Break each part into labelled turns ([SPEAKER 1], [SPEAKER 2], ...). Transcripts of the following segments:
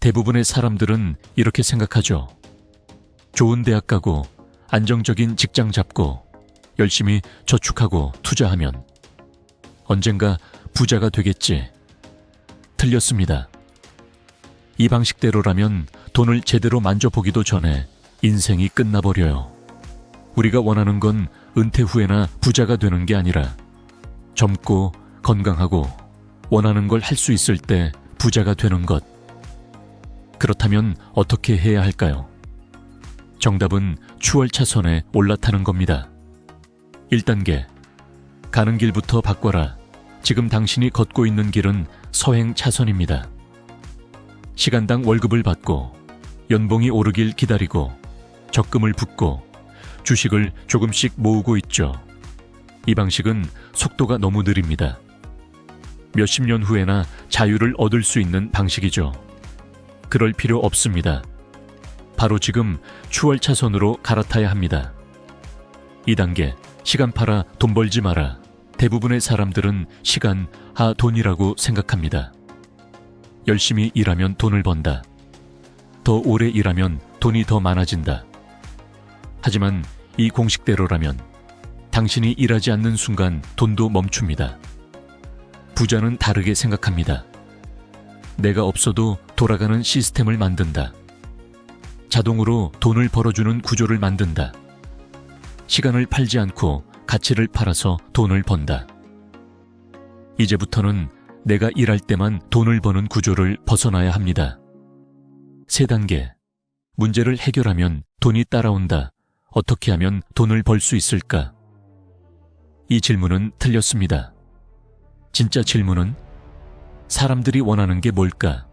[SPEAKER 1] 대부분의 사람들은 이렇게 생각하죠. 좋은 대학 가고 안정적인 직장 잡고 열심히 저축하고 투자하면 언젠가 부자가 되겠지. 틀렸습니다. 이 방식대로라면 돈을 제대로 만져보기도 전에 인생이 끝나버려요. 우리가 원하는 건 은퇴 후에나 부자가 되는 게 아니라 젊고 건강하고 원하는 걸 할 수 있을 때 부자가 되는 것. 그렇다면 어떻게 해야 할까요? 정답은 추월차선에 올라타는 겁니다. 1단계. 가는 길부터 바꿔라. 지금 당신이 걷고 있는 길은 서행 차선입니다. 시간당 월급을 받고 연봉이 오르길 기다리고 적금을 붓고 주식을 조금씩 모으고 있죠. 이 방식은 속도가 너무 느립니다. 몇십 년 후에나 자유를 얻을 수 있는 방식이죠. 그럴 필요 없습니다. 바로 지금 추월 차선으로 갈아타야 합니다. 2단계 시간 팔아 돈 벌지 마라. 대부분의 사람들은 시간, 아, 돈이라고 생각합니다. 열심히 일하면 돈을 번다. 더 오래 일하면 돈이 더 많아진다. 하지만 이 공식대로라면 당신이 일하지 않는 순간 돈도 멈춥니다. 부자는 다르게 생각합니다. 내가 없어도 돌아가는 시스템을 만든다. 자동으로 돈을 벌어주는 구조를 만든다. 시간을 팔지 않고 가치를 팔아서 돈을 번다. 이제부터는 내가 일할 때만 돈을 버는 구조를 벗어나야 합니다. 세 단계. 문제를 해결하면 돈이 따라온다. 어떻게 하면 돈을 벌 수 있을까? 이 질문은 틀렸습니다. 진짜 질문은 사람들이 원하는 게 뭘까?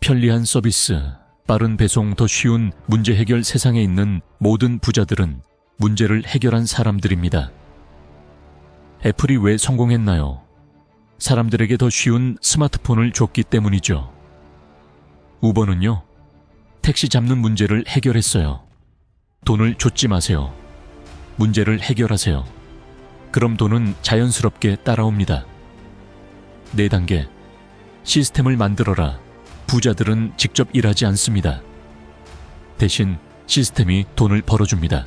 [SPEAKER 1] 편리한 서비스, 빠른 배송 더 쉬운 문제 해결 세상에 있는 모든 부자들은 문제를 해결한 사람들입니다. 애플이 왜 성공했나요? 사람들에게 더 쉬운 스마트폰을 줬기 때문이죠. 우버는요, 택시 잡는 문제를 해결했어요. 돈을 줬지 마세요. 문제를 해결하세요. 그럼 돈은 자연스럽게 따라옵니다. 네 단계. 시스템을 만들어라. 부자들은 직접 일하지 않습니다. 대신 시스템이 돈을 벌어줍니다.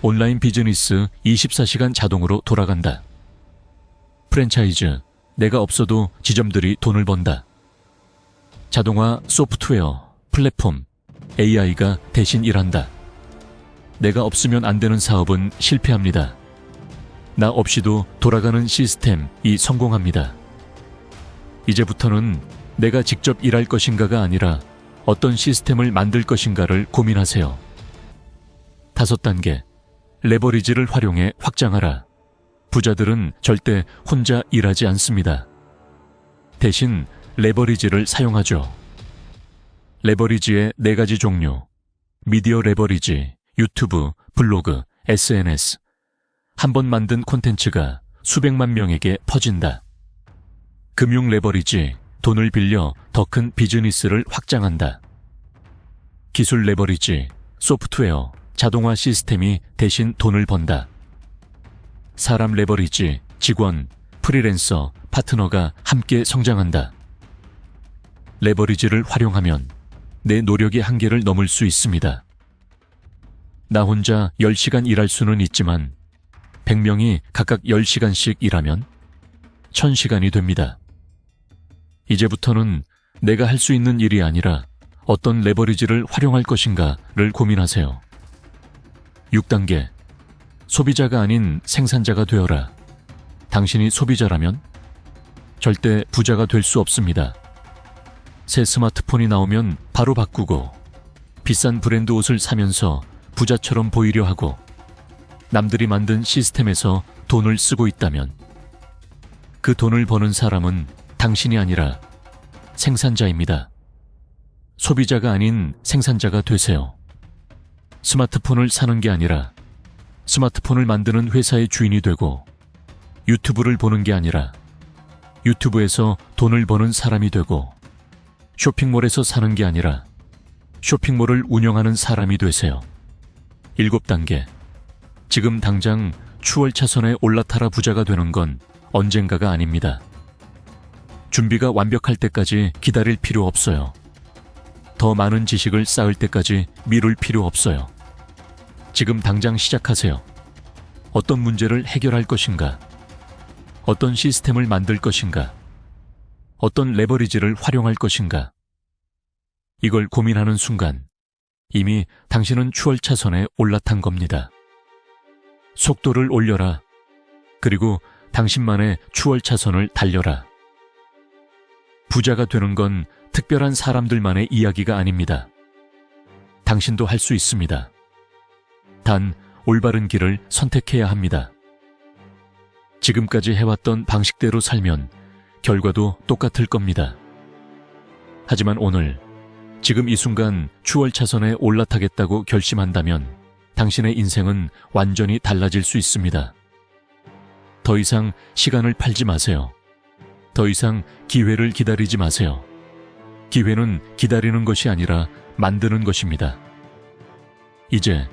[SPEAKER 1] 온라인 비즈니스 24시간 자동으로 돌아간다. 프랜차이즈, 내가 없어도 지점들이 돈을 번다. 자동화 소프트웨어, 플랫폼, AI가 대신 일한다. 내가 없으면 안 되는 사업은 실패합니다. 나 없이도 돌아가는 시스템이 성공합니다. 이제부터는 내가 직접 일할 것인가가 아니라 어떤 시스템을 만들 것인가를 고민하세요. 다섯 단계. 레버리지를 활용해 확장하라. 부자들은 절대 혼자 일하지 않습니다. 대신 레버리지를 사용하죠. 레버리지의 네 가지 종류. 미디어 레버리지, 유튜브, 블로그, SNS. 한 번 만든 콘텐츠가 수백만 명에게 퍼진다. 금융 레버리지, 돈을 빌려 더 큰 비즈니스를 확장한다. 기술 레버리지, 소프트웨어, 자동화 시스템이 대신 돈을 번다. 사람 레버리지, 직원, 프리랜서, 파트너가 함께 성장한다. 레버리지를 활용하면 내 노력의 한계를 넘을 수 있습니다. 나 혼자 10시간 일할 수는 있지만 100명이 각각 10시간씩 일하면 1000시간이 됩니다. 이제부터는 내가 할 수 있는 일이 아니라 어떤 레버리지를 활용할 것인가를 고민하세요. 6단계. 소비자가 아닌 생산자가 되어라. 당신이 소비자라면 절대 부자가 될 수 없습니다. 새 스마트폰이 나오면 바로 바꾸고 비싼 브랜드 옷을 사면서 부자처럼 보이려 하고 남들이 만든 시스템에서 돈을 쓰고 있다면 그 돈을 버는 사람은 당신이 아니라 생산자입니다. 소비자가 아닌 생산자가 되세요. 스마트폰을 사는 게 아니라 스마트폰을 만드는 회사의 주인이 되고 유튜브를 보는 게 아니라 유튜브에서 돈을 버는 사람이 되고 쇼핑몰에서 사는 게 아니라 쇼핑몰을 운영하는 사람이 되세요. 일곱 단계. 지금 당장 추월 차선에 올라타라 부자가 되는 건 언젠가가 아닙니다. 준비가 완벽할 때까지 기다릴 필요 없어요. 더 많은 지식을 쌓을 때까지 미룰 필요 없어요. 지금 당장 시작하세요. 어떤 문제를 해결할 것인가? 어떤 시스템을 만들 것인가? 어떤 레버리지를 활용할 것인가? 이걸 고민하는 순간 이미 당신은 추월 차선에 올라탄 겁니다. 속도를 올려라. 그리고 당신만의 추월 차선을 달려라. 부자가 되는 건 특별한 사람들만의 이야기가 아닙니다. 당신도 할 수 있습니다. 단 올바른 길을 선택해야 합니다. 지금까지 해왔던 방식대로 살면 결과도 똑같을 겁니다. 하지만 오늘, 지금 이 순간 추월 차선에 올라타겠다고 결심한다면 당신의 인생은 완전히 달라질 수 있습니다. 더 이상 시간을 팔지 마세요. 더 이상 기회를 기다리지 마세요. 기회는 기다리는 것이 아니라 만드는 것입니다. 이제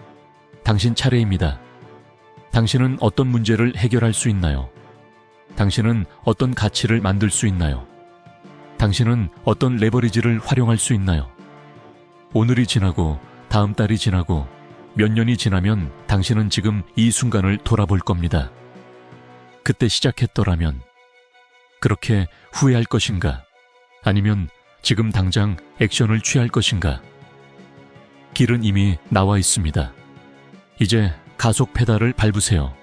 [SPEAKER 1] 당신 차례입니다. 당신은 어떤 문제를 해결할 수 있나요? 당신은 어떤 가치를 만들 수 있나요? 당신은 어떤 레버리지를 활용할 수 있나요? 오늘이 지나고 다음 달이 지나고 몇 년이 지나면 당신은 지금 이 순간을 돌아볼 겁니다. 그때 시작했더라면 그렇게 후회할 것인가? 아니면 지금 당장 액션을 취할 것인가? 길은 이미 나와 있습니다. 이제 가속 페달을 밟으세요.